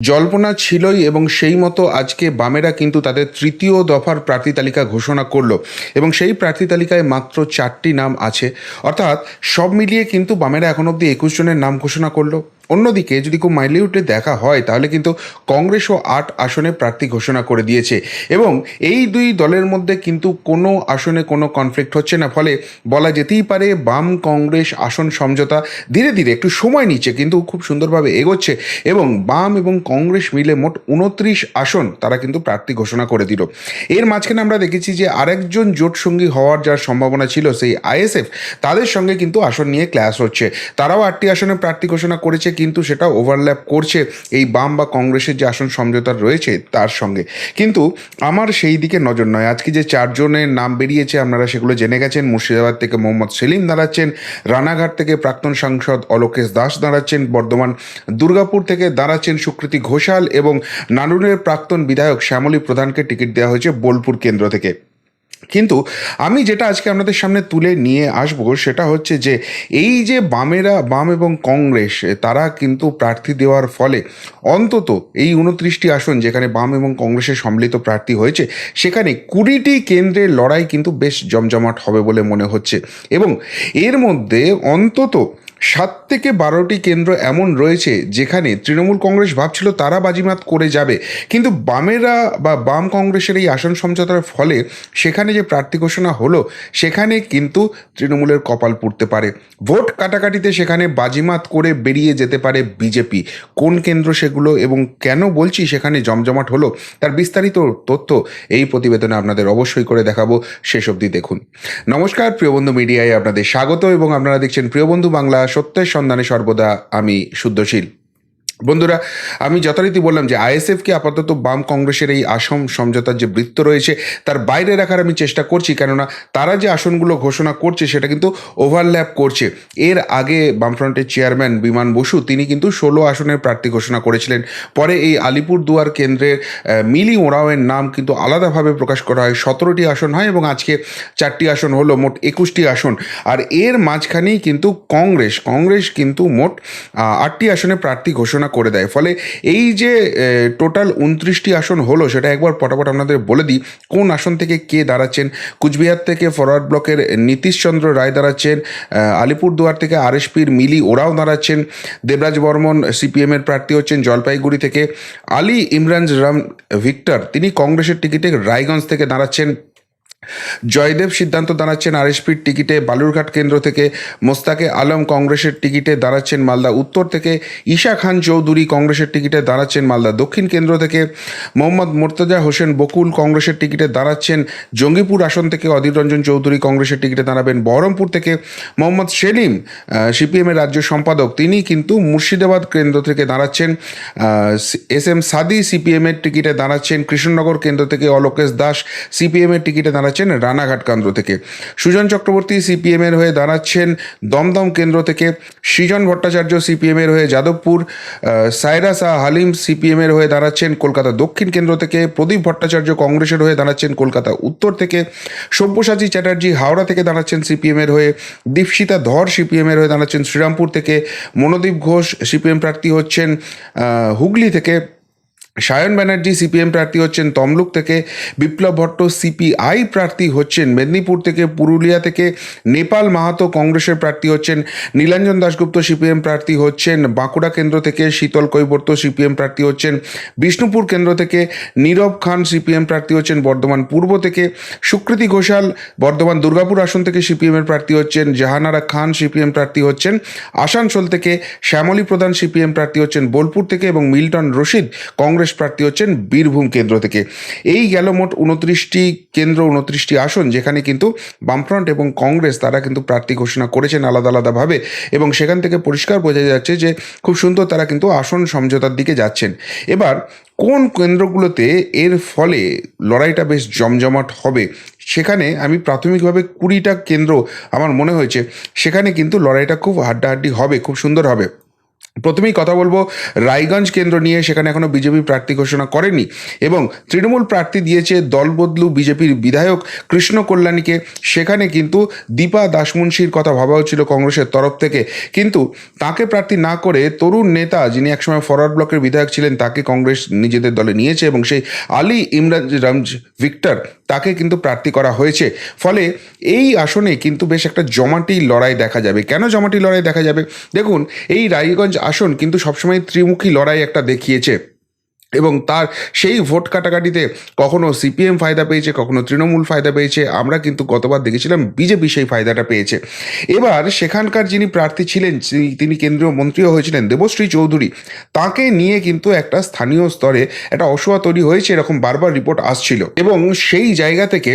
জল্পনা ছিলই এবং সেই মতো আজকে বামেরা কিন্তু তাদের তৃতীয় দফার প্রার্থী তালিকা ঘোষণা করল এবং সেই প্রার্থী তালিকায় মাত্র চারটি নাম আছে। অর্থাৎ সব মিলিয়ে কিন্তু বামেরা এখন অবধি একুশ জনের নাম ঘোষণা করল। অন্যদিকে যদি খুব মাইলিউটে দেখা হয়, তাহলে কিন্তু কংগ্রেসও আট আসনে প্রার্থী ঘোষণা করে দিয়েছে। এবং এই দুই দলের মধ্যে কিন্তু কোনো আসনে কোনো কনফ্লিক্ট হচ্ছে না। ফলে বলা যেতেই পারে, বাম কংগ্রেস আসন সমঝোতা ধীরে ধীরে একটু সময় নিচ্ছে, কিন্তু খুব সুন্দরভাবে এগোচ্ছে। এবং বাম এবং কংগ্রেস মিলে মোট উনত্রিশ আসন তারা কিন্তু প্রার্থী ঘোষণা করে দিল। এর মাঝখানে আমরা দেখেছি যে আরেকজন জোট সঙ্গী হওয়ার যার সম্ভাবনা ছিল, সেই আইএসএফ, তাদের সঙ্গে কিন্তু আসন নিয়ে ক্লাস হচ্ছে। তারাও আটটি আসনে প্রার্থী ঘোষণা করেছে কিন্তু সেটা ওভারল্যাপ করছে এই বাম বা কংগ্রেসের যে আসন সমঝোতা রয়েছে তার সঙ্গে। কিন্তু আমার সেই দিকে নজর নয়। আজকে যে চারজনের নাম বেরিয়েছে, আপনারা সেগুলো জেনে গেছেন। মুর্শিদাবাদ থেকে মোহাম্মদ সেলিম দাঁড়াচ্ছেন, রানাঘাট থেকে প্রাক্তন সাংসদ অলোকেশ দাস দাঁড়াচ্ছেন, বর্ধমান দুর্গাপুর থেকে দাঁড়াচ্ছেন সুকৃতি ঘোষাল এবং নানুরের প্রাক্তন বিধায়ক শ্যামলী প্রধানকে টিকিট দেওয়া হয়েছে বোলপুর কেন্দ্র থেকে। কিন্তু আমি যেটা আজকে আপনাদের সামনে তুলে নিয়ে আসব সেটা হচ্ছে যে এই যে বামেরা, বাম এবং কংগ্রেস, তারা কিন্তু প্রার্থী দেওয়ার ফলে অন্তত এই উনত্রিশটি আসন যেখানে বাম এবং কংগ্রেসের সম্মিলিত প্রার্থী হয়েছে, সেখানে কুড়িটি কেন্দ্রের লড়াই কিন্তু বেশ জমজমাট হবে বলে মনে হচ্ছে। এবং এর মধ্যে অন্তত সাত থেকে বারোটি কেন্দ্র এমন রয়েছে যেখানে তৃণমূল কংগ্রেস ভাবছিল তারা বাজিমাত করে যাবে। কিন্তু বামেরা বা বাম কংগ্রেসের এই আসন সমঝোতার ফলে সেখানে যে প্রার্থী ঘোষণা হলো, সেখানে কিন্তু তৃণমূলের কপাল পুড়তে পারে। ভোট কাটাকাটিতে সেখানে বাজিমাত করে বেরিয়ে যেতে পারে বিজেপি। কোন কেন্দ্র সেগুলো এবং কেন বলছি সেখানে জমজমাট হলো, তার বিস্তারিত তথ্য এই প্রতিবেদনে আপনাদের অবশ্যই করে দেখাবো। শেষ অবধি দেখুন। নমস্কার প্রিয়বন্ধু মিডিয়ায় আপনাদের স্বাগত এবং আপনারা দেখছেন প্রিয়বন্ধু বাংলা সত্যের সন্ধানে সর্বদা আমি শুদ্ধশীল। বন্ধুরা, আমি যথারীতি বললাম যে আইএসএফকে আপাতত বাম কংগ্রেসের এই আসন সমঝোতার যে বৃত্ত রয়েছে, তার বাইরে রাখার আমি চেষ্টা করছি, কেননা তারা যে আসনগুলো ঘোষণা করছে, সেটা কিন্তু ওভারল্যাপ করছে। এর আগে বামফ্রন্টের চেয়ারম্যান বিমান বসু, তিনি কিন্তু ষোলো আসনের প্রার্থী ঘোষণা করেছিলেন। পরে এই আলিপুর দুয়ার কেন্দ্রের মিলি ওরাওয়ের নাম কিন্তু আলাদাভাবে প্রকাশ করা হয়। সতেরোটি আসন হয় এবং আজকে চারটি আসন হলো মোট একুশটি আসন। আর এর মাঝখানেই কিন্তু কংগ্রেস কংগ্রেস কিন্তু মোট আটটি আসনে প্রার্থী ঘোষণা করে দেয়। ফলে এই যে টোটাল উনত্রিশটি আসন হলো, সেটা একবার পটাপট আপনাদের বলে দিই, কোন আসন থেকে কে দাঁড়াচ্ছেন? কুচবিহার থেকে ফরওয়ার্ড ব্লকের নীতিশচন্দ্র রায় দাঁড়াচ্ছেন আলিপুরদুয়ার থেকে আরএসপির মিলি ওরাও দাঁড়াচ্ছেন, দেবরাজ বর্মন সিপিএমের প্রার্থী হচ্ছেন জলপাইগুড়ি থেকে আলী ইমরান রাম ভিক্টর, তিনি কংগ্রেসের টিকিটে রায়গঞ্জ থেকে দাঁড়াচ্ছেন। জয়দেব সিদ্ধান্ত দাঁড়াচ্ছেন আরএসপির টিকিটে, বালুরঘাট কেন্দ্র থেকে মোস্তাকে আলম কংগ্রেসের টিকিটে দাঁড়াচ্ছেন মালদা উত্তর থেকে ঈশা খান চৌধুরী কংগ্রেসের টিকিটে দাঁড়াচ্ছেন মালদা দক্ষিণ কেন্দ্র থেকে মোহাম্মদ মোর্তজা হোসেন বকুল কংগ্রেসের টিকিটে দাঁড়াচ্ছেন জঙ্গিপুর আসন থেকে অধীর রঞ্জন চৌধুরী কংগ্রেসের টিকিটে দাঁড়াবেন বহরমপুর থেকে মোহাম্মদ সেলিম সিপিএমের রাজ্য সম্পাদক। তিনি কিন্তু মুর্শিদাবাদ কেন্দ্র থেকে দাঁড়াচ্ছেন এস এম সাদি সিপিএমের টিকিটে দাঁড়াচ্ছেন, কৃষ্ণনগর কেন্দ্র থেকে অলোকেশ দাস সিপিএমের টিকিটে দাঁড়াচ্ছেন রানাঘাট কেন্দ্র থেকে। সুজন চক্রবর্তী সিপিএমের হয়ে দাঁড়াচ্ছেন দমদম কেন্দ্র থেকে। সৃজন ভট্টাচার্য সিপিএমের হয়ে যাদবপুর। সায়রা শাহ হালিম সিপিএমের হয়ে দাঁড়াচ্ছেন কলকাতা দক্ষিণ কেন্দ্র থেকে। প্রদীপ ভট্টাচার্য কংগ্রেসের হয়ে দাঁড়াচ্ছেন কলকাতা উত্তর থেকে। সব্যসাচী চ্যাটার্জি হাওড়া থেকে দাঁড়াচ্ছেন সিপিএমের হয়ে। দীপশিতা ধর সিপিএমের হয়ে দাঁড়াচ্ছেন শ্রীরামপুর থেকে। মনোদীপ ঘোষ সিপিএম প্রার্থী হচ্ছেন হুগলি থেকে। সায়ন ব্যানার্জি, সিপিএম প্রার্থী হচ্ছেন তমলুক থেকে, বিপ্লব ভট্ট সিপিআই প্রার্থী হচ্ছেন মেদিনীপুর থেকে, পুরুলিয়া থেকে, নেপাল মাহাতো কংগ্রেসের প্রার্থী হচ্ছেন নীলাঞ্জন দাশগুপ্ত, সিপিএম প্রার্থী হচ্ছেন বাঁকুড়া কেন্দ্র থেকে, শীতল কৈবর্ত, সিপিএম প্রার্থী হচ্ছেন বিষ্ণুপুর কেন্দ্র থেকে, নীরব খান, সিপিএম প্রার্থী হচ্ছেন বর্ধমান পূর্ব থেকে, সুকৃতি ঘোষাল, বর্ধমান দুর্গাপুর আসন থেকে সিপিএমের প্রার্থী হচ্ছেন জাহানারা খান, সিপিএম প্রার্থী হচ্ছেন আসানসোল থেকে, শ্যামলী প্রধান, সিপিএম প্রার্থী হচ্ছেন বোলপুর থেকে এবং মিল্টন রশিদ কংগ্রেস প্রার্থী হচ্ছেন বীরভূম কেন্দ্র থেকে। এই গেল মোট উনত্রিশটি কেন্দ্র, উনত্রিশটি আসন, যেখানে কিন্তু বামফ্রন্ট এবং কংগ্রেস, তারা কিন্তু প্রার্থী ঘোষণা করেছেন আলাদা আলাদাভাবে এবং সেখান থেকে পরিষ্কার বোঝা যাচ্ছে যে খুব সুন্দর তারা কিন্তু আসন সমঝোতার দিকে যাচ্ছেন। এবার কোন কেন্দ্রগুলোতে এর ফলে লড়াইটা বেশ জমজমাট হবে, সেখানে আমি প্রাথমিকভাবে কুড়িটা কেন্দ্র আমার মনে হয়েছে, সেখানে কিন্তু লড়াইটা খুব হাড্ডাহাড্ডি হবে, খুব সুন্দর হবে। প্রথমেই কথা বলব, রায়গঞ্জ কেন্দ্র নিয়ে সেখানে এখনও বিজেপি প্রার্থী ঘোষণা করেনি এবং তৃণমূল প্রার্থী দিয়েছে দলবদলু বিজেপির বিধায়ক কৃষ্ণ কল্যাণীকে। সেখানে কিন্তু দীপা দাসমুন্সির কথা ভাবা হচ্ছিল কংগ্রেসের তরফ থেকে। কিন্তু তাকে প্রার্থী না করে তরুণ নেতা যিনি একসময় ফরওয়ার্ড ব্লকের বিধায়ক ছিলেন, তাকে কংগ্রেস নিজেদের দলে নিয়েছে এবং সেই আলী ইমরান রামজ ভিক্টর তাকে কিন্তু প্রার্থী করা হয়েছে। ফলে এই আসনে কিন্তু বেশ একটা জমাটি লড়াই দেখা যাবে। কেন জমাটি লড়াই দেখা যাবে? দেখুন, এই রায়গঞ্জ আসন কিন্তু সবসময় ত্রিমুখী লড়াই একটা দেখিয়েছে। এবং তার সেই ভোট কাটাকাটিতে কখনো সিপিএম ফায়দা পেয়েছে, কখনো তৃণমূল ফায়দা পেয়েছে। আমরা কিন্তু গতবার দেখেছিলাম বিজেপি সেই ফায়দাটা পেয়েছে। এবার সেখানকার যিনি প্রার্থী ছিলেন তিনি কেন্দ্রীয় মন্ত্রীও হয়েছিলেন দেবশ্রী চৌধুরী, তাকে নিয়ে কিন্তু একটা স্থানীয় স্তরে একটা অসুয়া তৈরি হয়েছে, এরকম বারবার রিপোর্ট আসছিল। এবং সেই জায়গা থেকে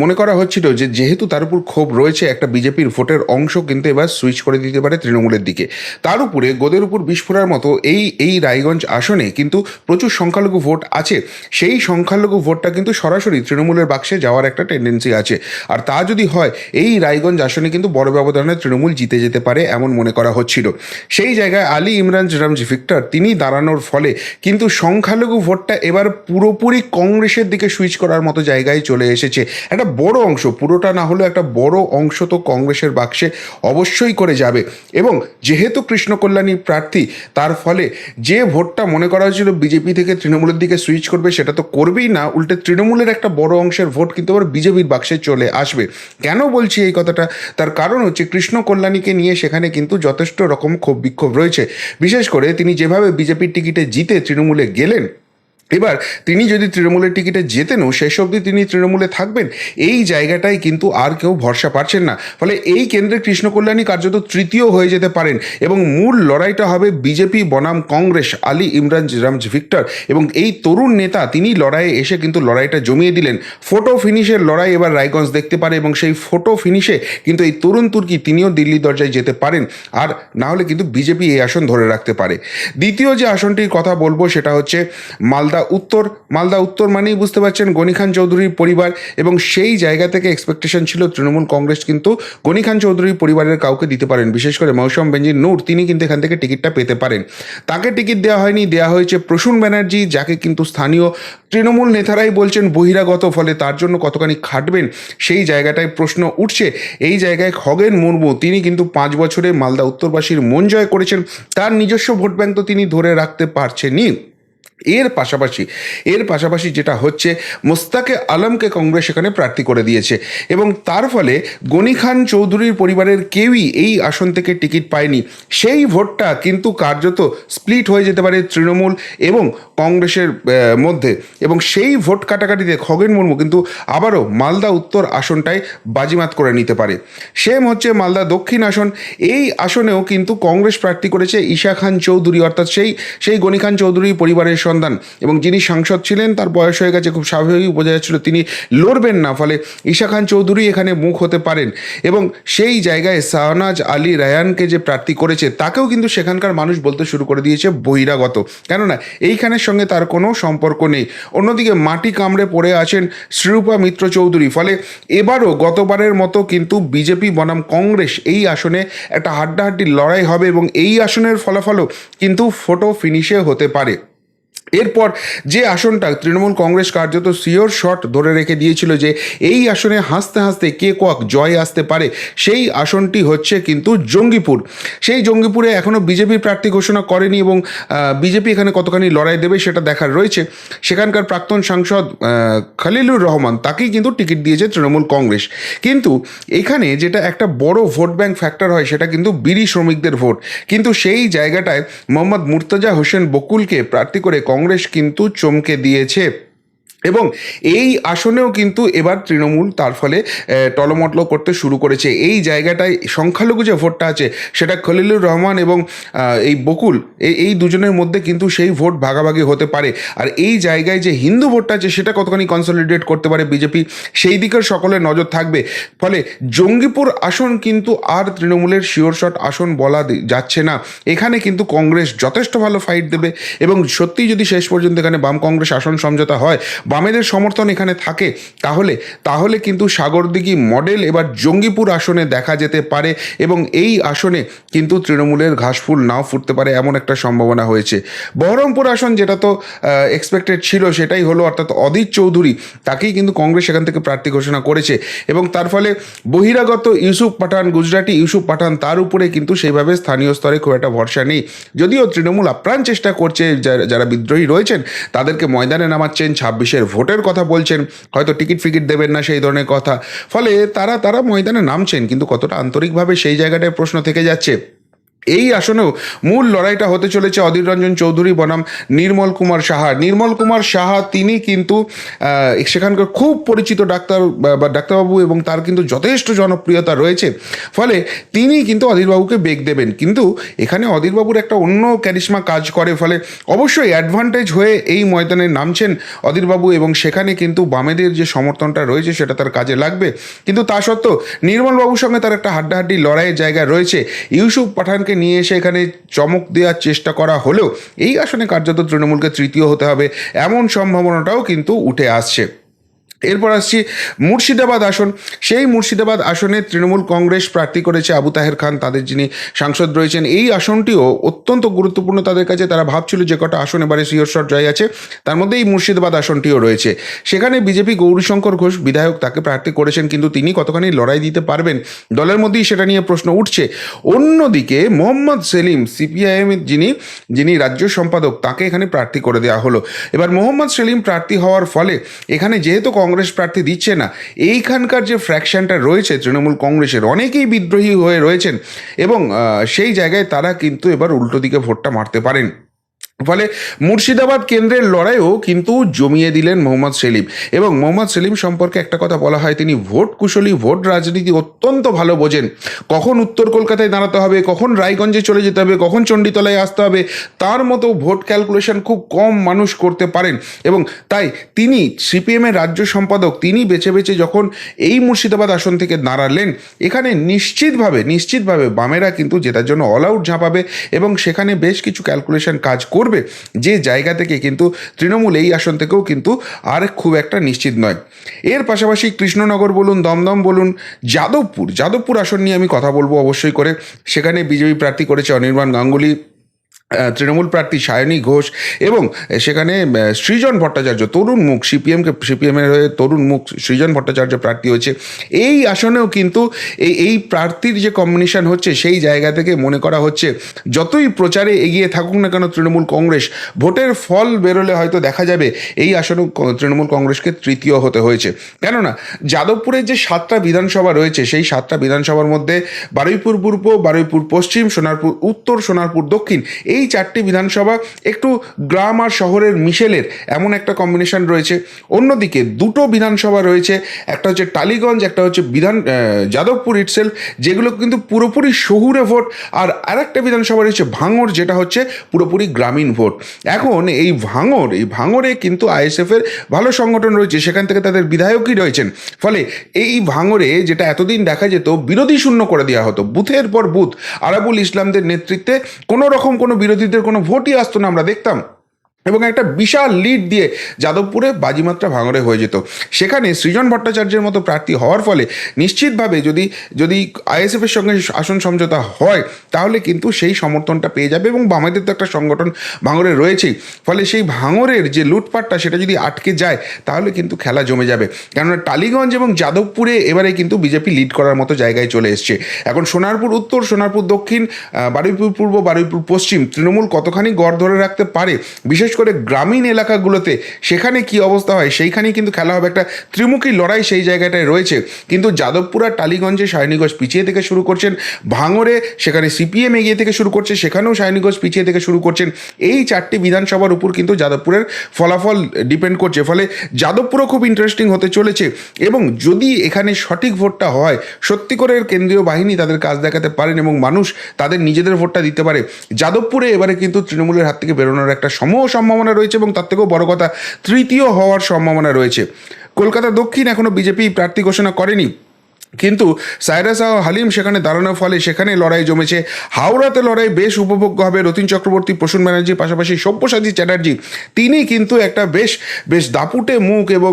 মনে করা হচ্ছিল যে যেহেতু তার উপর ক্ষোভ রয়েছে, একটা বিজেপির ভোটের অংশ কিন্তু এবার সুইচ করে দিতে পারে তৃণমূলের দিকে। তার উপরে গোদের উপর বিস্ফোরার মতো এই এই রায়গঞ্জ আসনে কিন্তু প্রচুর সংখ্যালঘু ভোট আছে। সেই সংখ্যালঘু ভোটটা কিন্তু সরাসরি তৃণমূলের বাক্সে যাওয়ার একটা টেন্ডেন্সি আছে। আর তা যদি হয়, এই রায়গঞ্জ আসনে কিন্তু বড় ব্যবধানে তৃণমূল জিতে যেতে পারে এমন মনে করা হচ্ছিল। সেই জায়গায় আলী ইমরান রামজ ভিক্টর, তিনি দাঁড়ানোর ফলে কিন্তু সংখ্যালঘু ভোটটা এবার পুরোপুরি কংগ্রেসের দিকে সুইচ করার মতো জায়গায় চলে এসেছে। একটা বড় অংশ, পুরোটা না হলেও একটা বড় অংশ তো কংগ্রেসের বাক্সে অবশ্যই করে যাবে। এবং যেহেতু কৃষ্ণ কল্যাণী প্রার্থী, তার ফলে যে ভোটটা মনে করা হয়েছিল বিজেপি থেকে তৃণমূলের দিকে সুইচ করবে, সেটা তো করবেই না। উল্টে তৃণমূলের একটা বড় অংশের ভোট কিন্তু আবার বিজেপির বাক্সে চলে আসবে। কেন বলছি এই কথাটা? তার কারণ হচ্ছে কৃষ্ণ কল্যাণীকে নিয়ে সেখানে কিন্তু যথেষ্ট রকম ক্ষোভ বিক্ষোভ রয়েছে। বিশেষ করে তিনি যেভাবে বিজেপির টিকিটে জিতে তৃণমূলে গেলেন এবার তিনি যদি তৃণমূলের টিকিটে জেতেনও শেষ অবধি তিনি তৃণমূলে থাকবেন, এই জায়গাটায় কিন্তু আর কেউ ভরসা পাচ্ছেন না। ফলে এই কেন্দ্রে কৃষ্ণ কল্যাণী কার্যত তৃতীয় হয়ে যেতে পারেন এবং মূল লড়াইটা হবে বিজেপি, বনাম কংগ্রেস, আলী, ইমরান, রামজ, ভিক্টর এবং এই তরুণ নেতা তিনি লড়াইয়ে এসে কিন্তু লড়াইটা জমিয়ে দিলেন। ফটো ফিনিশের লড়াই এবার রায়গঞ্জ দেখতে পারে এবং সেই ফটো ফিনিশে কিন্তু এই তরুণ তুর্কি তিনিও দিল্লি দরজায় যেতে পারেন আর না হলে কিন্তু বিজেপি এই আসন ধরে রাখতে পারে। দ্বিতীয় যে আসনটির কথা বলব সেটা হচ্ছে মালদা উত্তর, মালদা উত্তর মানেই বুঝতে পারছেন গনি খান চৌধুরীর পরিবার এবং সেই জায়গা থেকে এক্সপেকটেশন ছিল তৃণমূল কংগ্রেস কিন্তু গনি খান চৌধুরীর পরিবারের কাউকে দিতে পারেন। বিশেষ করে মৌসুম বেঞ্জির নূর, তিনি কিন্তু এখান থেকে টিকিটটা পেতে পারেন। তাকে টিকিট দেওয়া হয়নি দেওয়া হয়েছে প্রসূন ব্যানার্জি, যাকে কিন্তু স্থানীয় তৃণমূল নেতারাই বলছেন বহিরাগত ফলে তার জন্য কতখানি খাটবেন সেই জায়গাটায় প্রশ্ন উঠছে। এই জায়গায় খগেন মুর্মু, তিনি কিন্তু পাঁচ বছরে মালদা উত্তরবাসীর মন জয় করেছেন। তার নিজস্ব ভোট ব্যাংক তো তিনি ধরে রাখতে পারছেনই। এর পাশাপাশি এর পাশাপাশি যেটা হচ্ছে, মোস্তাকে আলমকে কংগ্রেস এখানে প্রার্থী করে দিয়েছে এবং তার ফলে গনি খান চৌধুরীর পরিবারের কেউই এই আসন থেকে টিকিট পায়নি। সেই ভোটটা কিন্তু কার্যত স্প্লিট হয়ে যেতে পারে তৃণমূল এবং কংগ্রেসের মধ্যে এবং সেই ভোট কাটাকাটিতে খগেন মুর্মু কিন্তু আবারও মালদা উত্তর আসনটায় বাজিমাত করে নিতে পারে। সেম হচ্ছে মালদা দক্ষিণ আসন, এই আসনেও কিন্তু কংগ্রেস প্রার্থী করেছে ঈশা খান চৌধুরী, অর্থাৎ সেই সেই গনি খান চৌধুরী পরিবারের সন্তান এবং যিনি সাংসদ ছিলেন, তার বয়স হয়ে গেছে, খুব স্বাভাবিক বোঝা যাচ্ছিল, তিনি লড়বেন না, ফলে ঈশা খান চৌধুরী এখানে মুখ হতে পারেন। এবং সেই জায়গায় শাহনাজ আলী রায়ানকে যে প্রার্থী করেছে, তাকেও কিন্তু সেখানকার মানুষ বলতে শুরু করে দিয়েছে বহিরাগত। কেননা, এইখানের সঙ্গে তার কোনো সম্পর্ক নেই। অন্যদিকে মাটি কামড়ে পড়ে আছেন শ্রীরূপা মিত্র চৌধুরী। ফলে এবারও গতবারের মতো কিন্তু বিজেপি, বনাম কংগ্রেস এই আসনে একটা হাড্ডাহাড্ডি লড়াই হবে এবং এই আসনের ফলাফলও কিন্তু ফটো ফিনিশে হতে পারে। এরপর যে আসনটা তৃণমূল কংগ্রেস কার্যত সিওর শট ধরে রেখে দিয়েছিল যে এই আসনে হাসতে হাসতে কে কক জয় আসতে পারে, সেই আসনটি হচ্ছে কিন্তু জঙ্গিপুর। সেই জঙ্গিপুরে এখনও বিজেপি প্রার্থী ঘোষণা করেনি এবং বিজেপি এখানে কতখানি লড়াই দেবে সেটা দেখার রয়েছে। সেখানকার প্রাক্তন সাংসদ খালিলুর রহমান তাকেই কিন্তু টিকিট দিয়েছে তৃণমূল কংগ্রেস। কিন্তু এখানে যেটা একটা বড় ভোট ব্যাংক ফ্যাক্টর হয় সেটা কিন্তু বিড়ি শ্রমিকদের ভোট। কিন্তু সেই জায়গাটায় মোহাম্মদ মুর্তজা হোসেন বকুলকে প্রার্থী করে কংগ্রেস কিন্তু চমকে দিয়েছে এবং এই আসনেও কিন্তু এবার তৃণমূল তার ফলে টলমটল করতে শুরু করেছে। এই জায়গাটায় সংখ্যালঘু যে ভোটটা আছে, সেটা খলিলুর রহমান এবং এই বকুল এই এই দুজনের মধ্যে কিন্তু সেই ভোট ভাগাভাগি হতে পারে। আর এই জায়গায় যে হিন্দু ভোটটা আছে, সেটা কতখানি কনসলিডেট করতে পারে বিজেপি, সেই দিকের সকলের নজর থাকবে। ফলে জঙ্গিপুর আসন কিন্তু আর তৃণমূলের শিওর শট আসন বলা যাচ্ছে না। এখানে কিন্তু কংগ্রেস যথেষ্ট ভালো ফাইট দেবে এবং সত্যিই যদি শেষ পর্যন্ত এখানে বাম কংগ্রেস আসন সমঝোতা হয় বামেদের সমর্থন এখানে থাকে, তাহলে তাহলে কিন্তু সাগরদিঘি মডেল এবার জঙ্গিপুর আসনে দেখা যেতে পারে এবং এই আসনে কিন্তু তৃণমূলের ঘাসফুল নাও ফুটতে পারে এমন একটা সম্ভাবনা হয়েছে। বহরমপুর আসন যেটা তো এক্সপেক্টেড ছিল সেটাই হলো অর্থাৎ অদিত চৌধুরী, তাকেই কিন্তু কংগ্রেস এখান থেকে প্রার্থী ঘোষণা করেছে এবং তার ফলে বহিরাগত ইউসুফ পাঠান, গুজরাটি ইউসুফ পাঠান তার উপরে কিন্তু সেইভাবে স্থানীয় স্তরে খুব একটা ভরসা নেই। যদিও তৃণমূল আপ্রাণ চেষ্টা করছে যারা বিদ্রোহী রয়েছেন, তাদেরকে ময়দানে নামাচ্ছেন ছাব্বিশের ভোটের কথা বলছেন, হয়তো টিকিট ফিকিট দেবেন না সেই ধরনের কথা। ফলে তারা তারা ময়দানে নামছেন, কিন্তু কতটা আন্তরিকভাবে সেই জায়গাটায় প্রশ্ন থেকে যাচ্ছে। এই আসনেও মূল লড়াইটা হতে চলেছে অধীর রঞ্জন চৌধুরী বনাম নির্মল কুমার সাহা। নির্মল কুমার সাহা তিনি কিন্তু সেখানকার খুব পরিচিত ডাক্তার, বা- ডাক্তারবাবু এবং তার কিন্তু যথেষ্ট জনপ্রিয়তা রয়েছে। ফলে তিনি কিন্তু অধীরবাবুকে বেগ দেবেন। কিন্তু এখানে অধীরবাবুর একটা অন্য ক্যারিশমা কাজ করে, ফলে অবশ্যই অ্যাডভান্টেজ হয়ে এই ময়দানে নামছেন অধীরবাবু এবং সেখানে কিন্তু বামেদের যে সমর্থনটা রয়েছে সেটা তার কাজে লাগবে। কিন্তু তা সত্ত্বেও নির্মলবাবুর সঙ্গে তার একটা হাড্ডাহাড্ডি লড়াইয়ের জায়গা রয়েছে। ইউসুফ পাঠানকে নিয়ে এসে এখানে চমক দেওয়ার চেষ্টা করা হলেও এই আসনে কার্যত তৃণমূলকে তৃতীয় হতে হবে। এমন সম্ভাবনাটাও কিন্তু উঠে আসছে। এরপর আসছি মুর্শিদাবাদ আসন। সেই মুর্শিদাবাদ আসনে তৃণমূল কংগ্রেস প্রার্থী করেছে আবু তাহের খান, তাদের যিনি সাংসদ রয়েছেন। এই আসনটিও অত্যন্ত গুরুত্বপূর্ণ তাদের কাছে। তারা ভাবছিল যে কটা আসন এবারে শিওরশট জয় আছে। তার মধ্যে এই মুর্শিদাবাদ আসনটিও রয়েছে। সেখানে বিজেপি গৌরীশঙ্কর ঘোষ বিধায়ক তাকে প্রার্থী করেছেন, কিন্তু তিনি কতখানি লড়াই দিতে পারবেন? দলের মধ্যেই সেটা নিয়ে প্রশ্ন উঠছে। অন্যদিকে মোহাম্মদ সেলিম, সিপিআইএম যিনি যিনি রাজ্য সম্পাদক, তাকে এখানে প্রার্থী করে দেওয়া হলো। এবার মোহাম্মদ সেলিম প্রার্থী হওয়ার ফলে এখানে যেহেতু কংগ্রেস প্রার্থী দিচ্ছে না। এইখানকার যে ফ্র্যাকশনটা রয়েছে, তৃণমূল কংগ্রেসের অনেকেই বিদ্রোহী হয়ে রয়েছেন এবং সেই জায়গায় তারা কিন্তু এবার উল্টো দিকে ভোটটা মারতে পারেন। ফলে মুর্শিদাবাদ কেন্দ্রের লড়াইও কিন্তু জমিয়ে দিলেন মোহাম্মদ সেলিম। এবং মোহাম্মদ সেলিম সম্পর্কে একটা কথা বলা হয়, তিনি ভোট কুশলী, ভোট রাজনীতি অত্যন্ত ভালো বোঝেন। কখন উত্তর কলকাতায় দাঁড়াতে হবে, কখন রায়গঞ্জে চলে যেতে হবে, কখন চণ্ডীতলায় আসতে হবে, তার মতো ভোট ক্যালকুলেশন খুব কম মানুষ করতে পারেন। এবং তাই তিনি সিপিএমের রাজ্য সম্পাদক, তিনি বেছে বেছে যখন এই মুর্শিদাবাদ আসন থেকে দাঁড়ালেন, এখানে নিশ্চিতভাবে নিশ্চিতভাবে বামেরা কিন্তু জেতার জন্য অল আউট ঝাঁপাবে এবং সেখানে বেশ কিছু ক্যালকুলেশন কাজ করবে। যে জায়গা থেকে কিন্তু তৃণমূল এই আসন থেকেও কিন্তু আর খুব একটা নিশ্চিত নয়। এর পাশাপাশি কৃষ্ণনগর বলুন, দমদম বলুন, যাদবপুর যাদবপুর আসন নিয়ে আমি কথা বলব অবশ্যই করে। সেখানে বিজেপি প্রার্থী করেছে অনির্বাণ গাঙ্গুলি। তৃণমূল প্রার্থী সায়নী ঘোষ এবং সেখানে সৃজন ভট্টাচার্য, তরুণ মুখ সিপিএমকে সিপিএমের হয়ে তরুণ মুখ, সৃজন ভট্টাচার্য প্রার্থী হয়েছে। এই আসনেও কিন্তু এই এই প্রার্থীর যে কম্বিনেশন হচ্ছে, সেই জায়গা থেকে মনে করা হচ্ছে, যতই প্রচারে এগিয়ে থাকুক না কেন তৃণমূল কংগ্রেস, ভোটের ফল বেরোলে হয়তো দেখা যাবে, এই আসনেও তৃণমূল কংগ্রেসকে তৃতীয় হতে হয়েছে। কেননা যাদবপুরের যে সাতটা বিধানসভা রয়েছে, সেই সাতটা বিধানসভার মধ্যে বারুইপুর পূর্ব, বারুইপুর পশ্চিম, সোনারপুর উত্তর, সোনারপুর দক্ষিণ, এই চারটি বিধানসভা একটু গ্রাম আর শহরের মিশেলের এমন একটা কম্বিনেশন রয়েছে। অন্যদিকে দুটো বিধানসভা রয়েছে, একটা হচ্ছে টালিগঞ্জ, একটা হচ্ছে বিধান যাদবপুর ইটসেলফ যেগুলো কিন্তু পুরোপুরি শহুরে ভোট। আর আরেকটা বিধানসভা রয়েছে ভাঙর যেটা হচ্ছে পুরোপুরি গ্রামীণ ভোট। এখন এই ভাঙর এই ভাঙরে কিন্তু আইএসএফের ভালো সংগঠন রয়েছে, সেখান থেকে তাদের বিধায়কই রয়েছেন। ফলে এই ভাঙরে যেটা এতদিন দেখা যেত, বিরোধী শূন্য করে দেওয়া হতো। বুথের পর বুথ, আরাবুল ইসলামদের নেতৃত্বে কোনো রকম কোনো বিরোধীদের কোনো ভোটই আসতো না আমরা দেখতাম। এবং একটা বিশাল লিড দিয়ে যাদবপুরে বাজিমাত্রা ভাঙড়ে হয়ে যেত। সেখানে সৃজন ভট্টাচার্যের মতো প্রার্থী হওয়ার ফলে নিশ্চিতভাবে যদি যদি আইএসএফের সঙ্গে আসন সমঝোতা হয়, তাহলে কিন্তু সেই সমর্থনটা পেয়ে যাবে এবং বামেদের তো একটা সংগঠন ভাঙড়ে রয়েছেই। ফলে সেই ভাঙরের যে লুটপাটটা সেটা যদি আটকে যায়, তাহলে কিন্তু খেলা জমে যাবে। কেননা টালিগঞ্জ এবং যাদবপুরে এবারে কিন্তু বিজেপি লিড করার মতো জায়গায় চলে এসছে। এখন সোনারপুর উত্তর, সোনারপুর দক্ষিণ বারুইপুর পূর্ব, বারুইপুর পশ্চিম, তৃণমূল কতখানি গড় ধরে রাখতে পারে, বিশেষ করে গ্রামীণ এলাকাগুলোতে সেখানে কি অবস্থা হয়, সেইখানেই কিন্তু খেলা হবে। একটা ত্রিমুখী লড়াই সেই জায়গাটায় রয়েছে। কিন্তু যাদবপুর আর টালিগঞ্জে সায়নী ঘোষ পিছিয়ে থেকে শুরু করছেন। ভাঙরে সেখানে সিপিএম এগিয়ে থেকে শুরু করছে, সেখানেও সায়নী ঘোষ পিছিয়ে থেকে শুরু করছেন। এই চারটি বিধানসভার উপর কিন্তু যাদবপুরের ফলাফল ডিপেন্ড করছে। ফলে যাদবপুরও খুব ইন্টারেস্টিং হতে চলেছে। এবং যদি এখানে সঠিক ভোটটা হয়, সত্যি করে কেন্দ্রীয় বাহিনী তাদের কাজ দেখাতে পারেন এবং মানুষ তাদের নিজেদের ভোটটা দিতে পারে। যাদবপুরে এবারে কিন্তু তৃণমূলের হাত থেকে বেরোনোর একটা সমূহ সম্ভাবনা রয়েছে এবং তার থেকেও বড় কথা, তৃতীয় হওয়ার সম্ভাবনা রয়েছে। কলকাতা দক্ষিণ এখনও বিজেপি প্রার্থী ঘোষণা করেনি। কিন্তু সাইরাস আহ হালিম সেখানে দাঁড়ানোর ফলে সেখানে লড়াই জমেছে। হাওড়াতে লড়াই বেশ উপভোগ্য হবে রতিন চক্রবর্তী, প্রসূন ব্যানার্জির পাশাপাশি সব্যসাচী চ্যাটার্জি। তিনি কিন্তু একটা বেশ বেশ দাপুটে মুখ এবং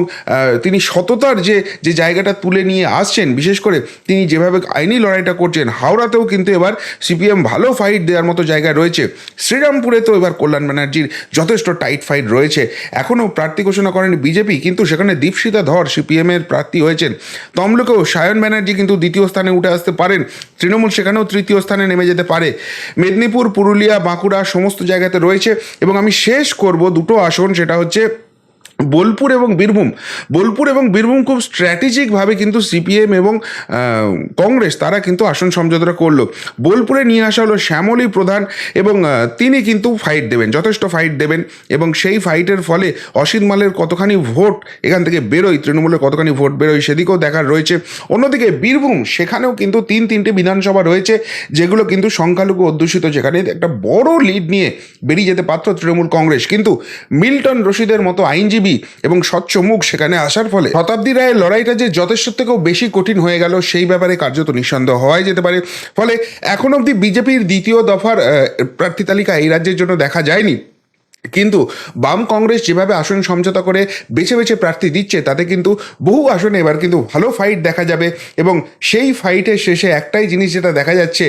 তিনি সততার যে যে জায়গাটা তুলে নিয়ে আসছেন, বিশেষ করে তিনি যেভাবে আইনি লড়াইটা করছেন, হাওড়াতেও কিন্তু এবার সিপিএম ভালো ফাইট দেওয়ার মতো জায়গা রয়েছে। শ্রীরামপুরে তো এবার কল্যাণ ব্যানার্জির যথেষ্ট টাইট ফাইট রয়েছে। এখনও প্রার্থী ঘোষণা করেন বিজেপি, কিন্তু সেখানে দীপশিতা ধর সিপিএমের প্রার্থী হয়েছেন। তমলুকেও সায়ন ব্যানার্জি কিন্তু দ্বিতীয় স্থানে উঠে আসতে পারেন। তৃণমূল সেখানেও তৃতীয় স্থানে নেমে যেতে পারে। মেদিনীপুর, পুরুলিয়া, বাঁকুড়া সমস্ত জায়গাতে রয়েছে। এবং আমি শেষ করব দুটো আসন, সেটা হচ্ছে বোলপুর এবং বীরভূম। বোলপুর এবং বীরভূম খুব স্ট্র্যাটেজিকভাবে কিন্তু সিপিএম এবং কংগ্রেস তারা কিন্তু আসন সমঝোতা করল। বোলপুরে নিয়ে আসা হলো শ্যামলী প্রধান এবং তিনি কিন্তু ফাইট দেবেন, যথেষ্ট ফাইট দেবেন এবং সেই ফাইটের ফলে অসিত মালের কতখানি ভোট এখান থেকে বেরোয়, তৃণমূলের কতখানি ভোট বেরোয় সেদিকেও দেখার রয়েছে। অন্যদিকে বীরভূম, সেখানেও কিন্তু তিন তিনটে বিধানসভা রয়েছে যেগুলো কিন্তু সংখ্যালঘু অধ্যুষিত, যেখানে একটা বড় লিড নিয়ে বেরিয়ে যেতে পারত তৃণমূল কংগ্রেস। কিন্তু মিল্টন রশিদের মতো আইনজীবী এবং স্বচ্ছ মুখ সেখানে আসার ফলে শতাব্দী রায়ের লড়াইটা যে যথেষ্ট থেকেও বেশি কঠিন হয়ে গেল, সেই ব্যাপারে কার্যত নিঃসন্দেহ হওয়াই যেতে পারে। ফলে এখন অবধি বিজেপির দ্বিতীয় দফার প্রার্থী তালিকা এই রাজ্যের জন্য দেখা যায়নি। কিন্তু বাম কংগ্রেস যেভাবে আসন সমঝোতা করে বেছে বেছে প্রার্থী দিচ্ছে, তাতে কিন্তু বহু আসনে এবার কিন্তু ভালো ফাইট দেখা যাবে এবং সেই ফাইটের শেষে একটাই জিনিস যেটা দেখা যাচ্ছে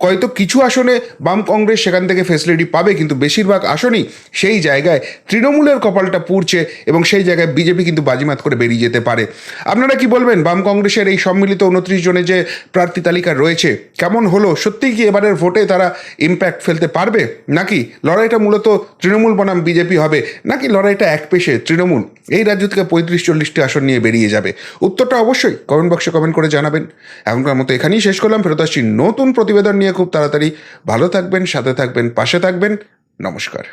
হয়তো কিছু আসনে বাম কংগ্রেস সেখান থেকে ফেসিলিটি পাবে, কিন্তু বেশিরভাগ আসনই সেই জায়গায় তৃণমূলের কপালটা পুড়ছে এবং সেই জায়গায় বিজেপি কিন্তু বাজিমাত করে বেরিয়ে যেতে পারে। আপনারা কি বলবেন, বাম কংগ্রেসের এই সম্মিলিত উনত্রিশ জনে যে প্রার্থী তালিকা রয়েছে, কেমন হলো? সত্যিই কি এবারের ভোটে তারা ইম্প্যাক্ট ফেলতে পারবে? নাকি লড়াইটা মূলত তৃণমূল বনাম বিজেপি হবে? নাকি লড়াইটা এক পেশে তৃণমূল? এই রাজ্য থেকে পঁয়ত্রিশ চল্লিশটি আসন নিয়ে বেরিয়ে যাবে। উত্তরটা অবশ্যই কমেন্ট বক্সে কমেন্ট করে জানাবেন। এখনকার মতো এখানেই শেষ করলাম। ফেরত আসছি নতুন প্রতিবেদন নিয়ে খুব তাড়াতাড়ি ভালো থাকবেন সাথে থাকবেন পাশে থাকবেন। নমস্কার।